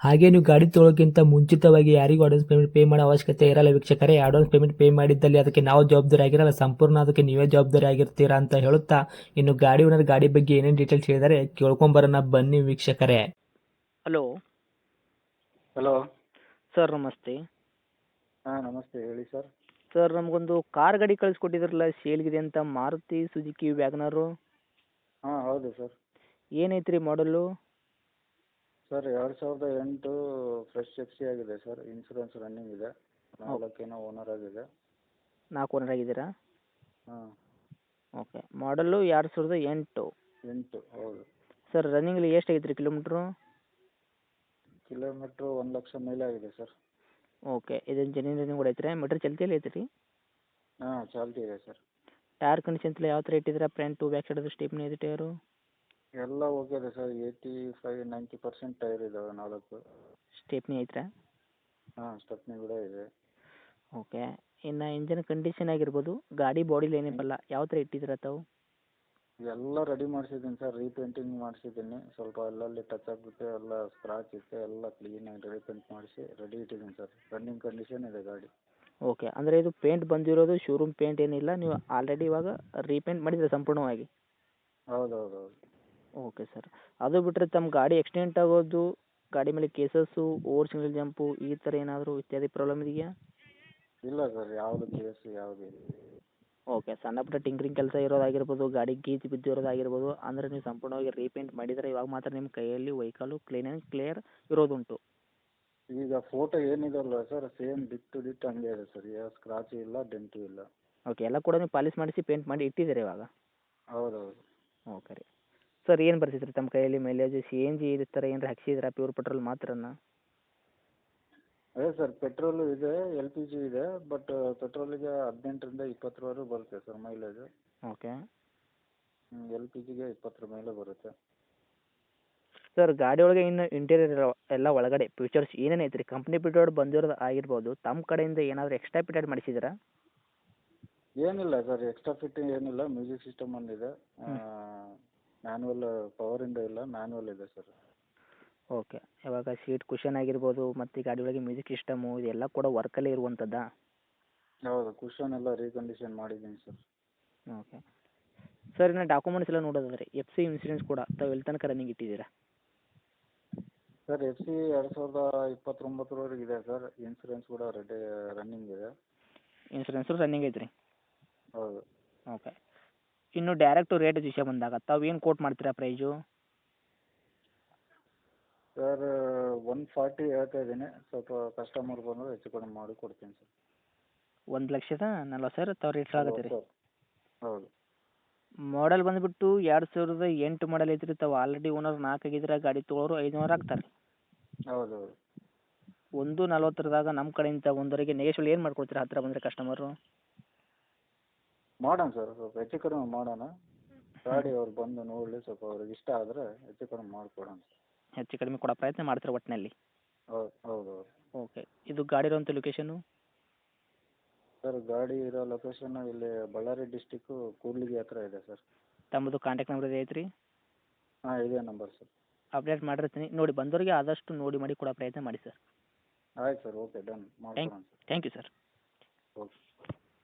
ಹಾಗೆ ನೀವು ಗಾಡಿ ತೊಳೋಕ್ಕಿಂತ ಮುಂಚಿತವಾಗಿ ಯಾರಿಗೂ ಅಡ್ವಾನ್ಸ್ ಪೇಮೆಂಟ್ ಪೇ ಮಾಡೋ ಅವಶ್ಯಕತೆ ಇರಲ್ಲ ವೀಕ್ಷಕರೇ. ಅಡ್ವಾನ್ಸ್ ಪೇಮೆಂಟ್ ಪೇ ಮಾಡಿದ್ದಲ್ಲಿ ಅದಕ್ಕೆ ನಾವು ಜವಾಬ್ದಾರಿ ಆಗಿರಲ್ಲ. ಸಂಪೂರ್ಣ ಅದಕ್ಕೆ ನೀವೇ ಜವಾಬ್ದಾರಿ ಆಗಿರ್ತೀರಾ ಅಂತ ಹೇಳುತ್ತಾ ಇನ್ನು ಗಾಡಿ ಓನರ್ ಗಾಡಿ ಬಗ್ಗೆ ಏನೇನು ಡೀಟೇಲ್ಸ್ ಹೇಳಿದರೆ ಕೇಳ್ಕೊಂಬರೋಣ ಬನ್ನಿ ವೀಕ್ಷಕರೇ. ಹಲೋ ಹಲೋ ಸರ್ ನಮಸ್ತೆ. ಹಾಂ ನಮಸ್ತೆ. ಹೇಳಿ ಸರ್ ಸರ್ ನಮಗೊಂದು ಕಾರ್ ಗಾಡಿ ಕಳಿಸ್ಕೊಟ್ಟಿದ್ರಲ್ಲ ಸೇಲ್ಗಿದೆ ಅಂತ ಮಾರುತಿ ಸುಜುಕಿ ವ್ಯಾಗ್ನರು ಹಾಂ ಹೌದು ಸರ್ ಏನೈತ್ರಿ ಮಾಡಲು ಸರ್ ಎರಡು ಸಾವಿರದ ಎಂಟು ಫ್ರೆಶ್ ಎಫ್ ಸಿ ಆಗಿದೆ ಸರ್ ಇನ್ಸೂರೆನ್ಸ್ ರನ್ನಿಂಗ್ ಇದೆ. ನಾಲ್ಕೇನೋ ಓನರ್ ಆಗಿದೆ. ನಾಲ್ಕು ಓನರ್ ಆಗಿದ್ದೀರಾ? ಹಾಂ. ಓಕೆ ಮಾಡಲು ಎರಡು ಸಾವಿರದ ಎಂಟು. ಎಂಟು ಹೌದು. ಸರ್ ರನ್ನಿಂಗಲ್ಲಿ ಎಷ್ಟು ಆಗೈತೆ ರೀ ಕಿಲೋಮೀಟ್ರು ಕಿಲೋಮೀಟ್ರು ಒಂದು ಲಕ್ಷ ಮೇಲೆ ಆಗಿದೆ ಸರ್ ಓಕೆ ಇದೇನು ಜೆನ್ಯೂನ್ ರನ್ನಿಂಗ್ ಕೂಡ ಐತ್ರಿ. ಮೀಟ್ರ್ ಚಲ್ತಿಯಲ್ಲಿ ಐತೆ ರೀ ಹಾಂ ಚಾಲ್ತಿ ಇದೆ ಸರ್ ಟೈರ್ ಕಂಡೀಷನ್ ಎಲ್ಲ ಯಾವ ಥರ ಇಟ್ಟಿದ್ದೀರಾ? ಟು ಬ್ಯಾಕ್ ಸೈಡ್ ಸ್ಟೇಪ್ನಿ ಇದೆ ಟೈರು ಎಲ್ಲ ಓಕೆ ಇದೆ sir eighty five ninety percent tyre ಇದ್ದಾವೆ ನಾಲ್ಕು. ಸ್ಟೇಪ್ನಿ ಐತ್ರಾ? ಹಾಂ ಸ್ಟೆಪ್ನಿ ಕೂಡ ಇದೆ. ಓಕೆ ಇನ್ನು ಇಂಜಿನ್ ಕಂಡೀಷನ್ ಆಗಿರ್ಬೋದು ಗಾಡಿ ಬಾಡಿಲಿ ಏನಿಪ್ಪಲ್ಲ ಯಾವ ಥರ ಇಟ್ಟಿದ್ದೀರಾ ತಾವು? ಎಲ್ಲ ರೆಡಿ ಮಾಡಿಸಿದ್ದೀನಿ ಸರ್ ರೀಪೇಂಟಿಂಗ್ ಮಾಡಿಸಿದ್ದೀನಿ. ಸ್ವಲ್ಪ ಅಲ್ಲಲ್ಲಿ ಟಚ್ ಆಗುತ್ತೆ ಎಲ್ಲ ಸ್ಕ್ರಾಚ್ ಇತ್ತು ಎಲ್ಲ ಕ್ಲೀನಾಗಿ ರೀಪೇಂಟ್ ಮಾಡಿಸಿ ರೆಡಿ ಇಟ್ಟಿದ್ದೀನಿ ಸರ್. ರನ್ನಿಂಗ್ ಕಂಡೀಷನ್ ಇದೆ ಗಾಡಿ. ಓಕೆ ಅಂದರೆ ಇದು ಪೇಂಟ್ ಬಂದಿರೋದು ಶೋರೂಮ್ ಪೇಂಟ್ ಏನಿಲ್ಲ ನೀವು ಆಲ್ರೆಡಿ ಇವಾಗ ರೀಪೇಂಟ್ ಮಾಡಿದ್ರೆ ಸಂಪೂರ್ಣವಾಗಿ? ಹೌದು ಹೌದು ಹೌದು ಓಕೆ ಸರ್ ಅದು ಬಿಟ್ಟರೆ ತಮ್ಮ ಗಾಡಿ ಆಕ್ಸಿಡೆಂಟ್ ಆಗೋದು ಗಾಡಿ ಮೇಲೆ ಕೇಸಸ್ಸು ಓವರ್ ಸಿಂಗಲ್ ಜಂಪು ಈ ಥರ ಏನಾದರೂ ಇತ್ಯಾದಿ ಪ್ರಾಬ್ಲಮ್ ಇದೆಯಾ? ಇಲ್ಲ ಸರ್ ಯಾವುದು ಕೇಸ್ ಯಾವುದು ಓಕೆ ಸಣ್ಣ ಪುಟ್ಟ ಟಿಂಕ್ರಿಂಗ್ ಕೆಲಸ ಇರೋದಾಗಿರ್ಬೋದು ಗಾಡಿ ಗೀಜ್ ಬಿದ್ದಿರೋದಾಗಿರ್ಬೋದು ಅಂದರೆ ನೀವು ಸಂಪೂರ್ಣವಾಗಿ ರೀಪೇಂಟ್ ಮಾಡಿದರೆ ಇವಾಗ ಮಾತ್ರ ನಿಮ್ಮ ಕೈಯಲ್ಲಿ ವೆಹಿಕಲ್ಲು ಕ್ಲೀನ್ ಆ್ಯಂಡ್ ಕ್ಲಿಯರ್ ಇರೋದುಂಟು. ಈಗ ಫೋಟೋ ಏನಿದೆಯಲ್ಲ sir same ditto ditto ditto ಹಂಗೆ ಇದೆ ಸರ್ ಯಾವ ಸ್ಕ್ರಾಚು ಇಲ್ಲ ಡೆಂಟು ಇಲ್ಲ. ಓಕೆ ಎಲ್ಲ ಕೂಡ ನೀವು ಪಾಲಿಶ್ ಮಾಡಿಸಿ ಪೇಂಟ್ ಮಾಡಿ ಇಟ್ಟಿದ್ದೀರಾ ಇವಾಗ? ಹೌದು ಹೌದು ಓಕೆ ರೀ. ಸರ್ ಏನು ಬರ್ತೈತೆ ರೀ ತಮ್ಮ ಕೈಯಲ್ಲಿ ಮೈಲೇಜ್ ಸಿ ಎನ್ ಜಿ ಇರ್ತಾರೆ ಥರ ಏನಾರ ಹಾಕ್ಸಿದ್ರಾ? ಪ್ಯೂರ್ ಪೆಟ್ರೋಲ್ ಮಾತ್ರನಾ? ಅದೇ ಸರ್ ಪೆಟ್ರೋಲು ಇದೆ ಎಲ್ ಪಿ ಜಿ ಇದೆ ಬಟ್ ಪೆಟ್ರೋಲಿಗೆ ಹದಿನೆಂಟರಿಂದ ಇಪ್ಪತ್ತರವರೆಗೂ ಬರುತ್ತೆ sir mileage okay. L P ಜಿಗೆ ಇಪ್ಪತ್ತರ ಮೇಲೆ ಬರುತ್ತೆ. ಸರ್ ಗಾಡಿ ಒಳಗೆ ಇನ್ನು ಇಂಟೀರಿಯರ್ ಎಲ್ಲ ಒಳಗಡೆ ಫೀಚರ್ಸ್ ಏನೇನು ಐತ್ರಿ? ಕಂಪ್ನಿ ಪಿಟೋಡ್ ಬಂದಿರೋದು ಆಗಿರ್ಬೋದು ತಮ್ಮ ಕಡೆಯಿಂದ ಏನಾದರೂ ಎಕ್ಸ್ಟ್ರಾ ಪಿಟೆಡ್ ಮಾಡಿಸಿದ್ರಾ? ಏನಿಲ್ಲ ಸರ್ ಎಕ್ಸ್ಟ್ರಾ ಫಿಟ್ಟಿಂಗ್ ಏನಿಲ್ಲ ಮ್ಯೂಸಿಕ್ ಸಿಸ್ಟಮ್ ಒಂದಿದೆ. ಮ್ಯಾನ್ಯಲ್ ಪವರಿಂದ ಇಲ್ಲ ಮ್ಯಾನುವಲ್ ಇದೆ ಸರ್ ಓಕೆ ಇವಾಗ ಸೀಟ್ ಕುಷನ್ ಆಗಿರ್ಬೋದು ಮತ್ತು ಗಾಡಿ ಒಳಗೆ ಮ್ಯೂಸಿಕ್ ಸಿಸ್ಟಮು ಇದೆಲ್ಲ ಕೂಡ ವರ್ಕಲ್ಲೇ ಇರುವಂಥದ್ದಾ ಹೌದು ಕುಷನ್ ಎಲ್ಲ ರೀಕಂಡೀಷನ್ ಮಾಡಿದ್ದೀನಿ ಸರ್ ಓಕೆ ಸರ್ ಇನ್ನು ಡಾಕ್ಯುಮೆಂಟ್ಸ್ ಎಲ್ಲ ನೋಡೋದಾದ್ರೆ ಎಫ್ ಸಿ ಇನ್ಸೂರೆನ್ಸ್ ಕೂಡ ತಾವು ಎಲ್ಲಿ ತನಕ ರನ್ನಿಂಗ್ ಇಟ್ಟಿದ್ದೀರಾ? ಸರ್ ಎಫ್ ಸಿ ಎರಡು ಸಾವಿರದ ಇಪ್ಪತ್ತೊಂಬತ್ತರವರೆಗೆ ಇದೆ ಸರ್ ಇನ್ಸೂರೆನ್ಸ್ ಕೂಡ ರೆಡಿ ರನ್ನಿಂಗ್ ಇದೆ. ಇನ್ಸೂರೆನ್ಸು ರನ್ನಿಂಗ್ ಐತ್ರಿ? ಹೌದು. ಓಕೆ ಇನ್ನು ಡೈರೆಕ್ಟ್ ರೇಟ್ ವಿಷಯ ಬಂದಾಗ ತಾವು ಏನು ಕೋಟ್ ಮಾಡ್ತೀರಾ ಪ್ರೈಸು ಸರ್ ಒನ್ ಫಾರ್ಟಿ ಹೇಳ್ತಾ ಇದ್ದೀನಿ. ಸ್ವಲ್ಪ ಕಸ್ಟಮರ್ ಬಂದರೆ ಹೆಚ್ಚು ಕಡಿಮೆ ಮಾಡಿ ಕೊಡ್ತೀನಿ ಸರ್ ಒಂದು ಲಕ್ಷದ ನಲ್ವತ್ತು ಸಾವಿರ ತಾವು ರೇಟ್ ಆಗತ್ತೆ ರೀ ಸರ್ ಹೌದು. ಮಾಡೆಲ್ ಬಂದ್ಬಿಟ್ಟು ಎರಡು ಸಾವಿರದ ಎಂಟು ಮಾಡೆಲ್ ಐತ್ರಿ ತಾವು. ಆಲ್ರೆಡಿ ಓನರ್ ನಾಲ್ಕು ಆಗಿದ್ರೆ ಗಾಡಿ ತೊಗೊಳೋರು ಐದುನೂರು ಆಗ್ತಾರೆ. ಹೌದು ಹೌದು. ಒಂದು ನಲ್ವತ್ತರದಾಗ ನಮ್ಮ ಕಡೆಯಿಂದ ಒಂದವರೆಗೆ ನೇಷಲ್ ಏನು ಮಾಡ್ಕೊಡ್ತೀರಾ ಹತ್ತಿರ ಬಂದರೆ ಕಸ್ಟಮರು ಮಾಡೋಣ ಸರ್ ಸ್ವಲ್ಪ ಹೆಚ್ಚು ಕಡಿಮೆ ಮಾಡೋಣ. ಗಾಡಿ ಅವ್ರು ಬಂದು ನೋಡಲಿ ಸ್ವಲ್ಪ ಅವ್ರಿಗೆ ಇಷ್ಟ ಆದರೆ ಹೆಚ್ಚು ಕಡಿಮೆ ಮಾಡಿಕೊಡೋಣ ಹೆಚ್ಚು ಕಡಿಮೆ ಕೊಡೋ ಪ್ರಯತ್ನ ಮಾಡ್ತೀರ ಒಟ್ಟಿನಲ್ಲಿ ಹೌದು ಹೌದು ಹೌದು. ಓಕೆ ಇದು ಗಾಡಿ ಇರೋಂಥ ಲೊಕೇಶನು ಸರ್ ಗಾಡಿ ಇರೋ ಲೊಕೇಶನ್ ಇಲ್ಲಿ ಬಳ್ಳಾರಿ ಡಿಸ್ಟಿಕ್ಕು ಕೂಡ್ಲಿಗಿ ಹತ್ರ ಇದೆ ಸರ್. ತಮ್ಮದು ಕಾಂಟ್ಯಾಕ್ಟ್ ನಂಬರ್ ಇದೆ ಐತ್ರಿ? ಹಾಂ ಇದೇ ನಂಬರ್ ಸರ್. ಅಪ್ಡೇಟ್ ಮಾಡಿರ್ತೀನಿ. ನೋಡಿ ಬಂದವರಿಗೆ ಆದಷ್ಟು ನೋಡಿ ಮಾಡಿ ಕೊಡೋ ಪ್ರಯತ್ನ ಮಾಡಿ ಸರ್. ಆಯ್ತು ಸರ್ ಓಕೆ ಡನ್. ಮಾಡ್ಕೊಡೋಣ sir thank you sir. Okay.